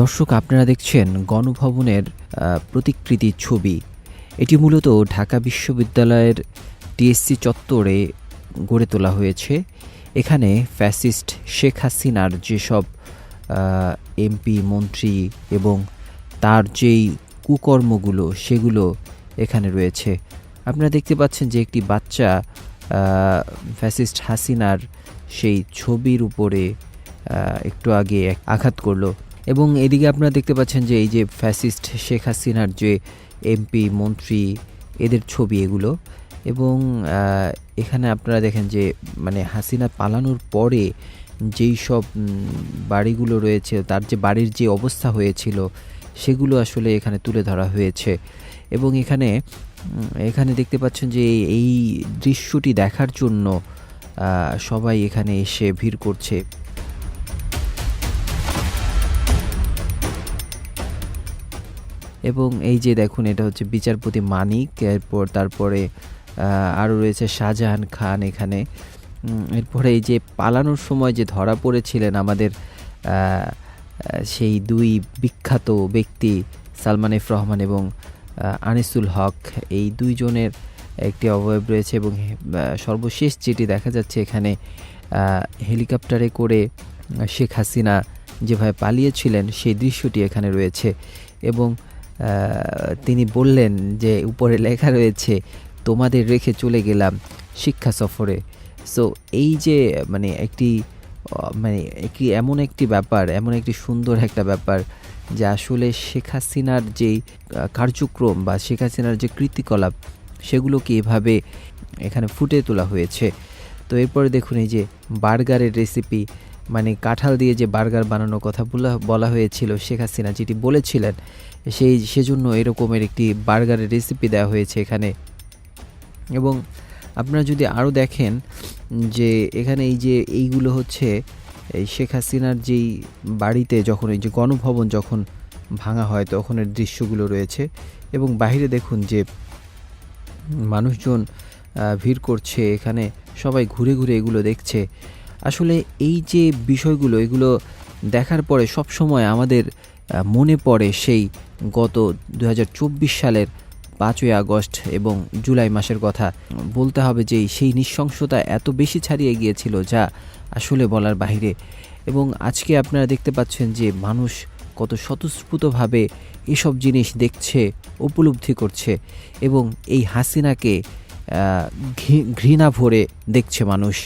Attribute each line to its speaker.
Speaker 1: দর্শক, আপনারা দেখছেন গণভবনের প্রতিকৃতি ছবি। এটি মূলত ঢাকা বিশ্ববিদ্যালয়ের টিএসসি চত্বরে গড়ে তোলা হয়েছে। এখানে ফ্যাসিস্ট শেখ হাসিনার যেসব এমপি, মন্ত্রী এবং তার যেই কুকর্মগুলো, সেগুলো এখানে রয়েছে। আপনারা দেখতে পাচ্ছেন যে একটি বাচ্চা ফ্যাসিস্ট হাসিনার সেই ছবির উপরে একটু আগে আঘাত করল। এবং এদিকে আপনারা দেখতে পাচ্ছেন যে এই যে ফ্যাসিস্ট শেখ হাসিনার যে এমপি, মন্ত্রী, এদের ছবি এগুলো এবং এখানে আপনারা দেখেন যে মানে হাসিনা পালানোর পরে যেই সব বাড়িগুলো রয়েছে, তার যে বাড়ির যে অবস্থা হয়েছিল, সেগুলো আসলে এখানে তুলে ধরা হয়েছে এবং এখানে এখানে দেখতে পাচ্ছেন যে এই- দৃশ্যটি দেখার জন্য সবাই এখানে এসে ভিড় করছে। এবং এই যে দেখুন, এটা হচ্ছে বিচারপতি মানিক, এরপর তারপরে আরও রয়েছে শাহজাহান খান এখানে। এরপরে এই যে পালানোর সময় যে ধরা পড়েছিলেন আমাদের সেই দুই বিখ্যাত ব্যক্তি সালমান এফ রহমান এবং আনিসুল হক, এই দুইজনের একটি অবয়ব রয়েছে এবং সর্বশেষ যেটি দেখা যাচ্ছে এখানে হেলিকপ্টারে করে শেখ হাসিনা যেভাবে পালিয়েছিলেন সেই দৃশ্যটি এখানে রয়েছে এবং তিনি বললেন যে, উপরে লেখা রয়েছে, তোমাদের রেখে চলে গেলাম শিক্ষা সফরে। সো এই যে মানে একটি মানে একটি, এমন একটি ব্যাপার, এমন একটি সুন্দর একটা ব্যাপার, যে আসলে শেখ হাসিনার যেই কার্যক্রম বা শেখ হাসিনার যে কৃতিকলাপ, সেগুলোকে এভাবে এখানে ফুটে তোলা হয়েছে। তো এরপরে দেখুন এই যে, বার্গারের রেসিপি মানে কাঁঠাল দিয়ে যে বার্গার বানানোর কথা বলা হয়েছিল, শেখ হাসিনা যেটি বলেছিলেন, সেই, সেজন্য এরকমের একটি বার্গারের রেসিপি দেওয়া হয়েছে এখানে। এবং আপনারা যদি আরও দেখেন যে এখানে এই যে এইগুলো হচ্ছে, এই শেখ হাসিনার যেই বাড়িতে যখন এই যে গণভবন যখন ভাঙা হয়, তখনের দৃশ্যগুলো রয়েছে। এবং বাইরে দেখুন যে মানুষজন ভিড় করছে, এখানে সবাই ঘুরে ঘুরে এগুলো দেখছে। আসলে এই যে বিষয়গুলো, এগুলো দেখার পরে সব সময় আমাদের মনে পড়ে সেই গত দুহাজার চব্বিশ সালের পাঁচই আগস্ট এবং জুলাই মাসের কথা। বলতে হবে যে সেই নৃশংসতা এত বেশি ছাড়িয়ে গিয়েছিল যা আসলে বলার বাইরে এবং আজকে আপনারা দেখতে পাচ্ছেন যে মানুষ কত স্বতঃস্ফূর্তভাবে এসব জিনিস দেখছে, উপলব্ধি করছে এবং এই হাসিনাকে ঘৃণা ভরে দেখছে মানুষ।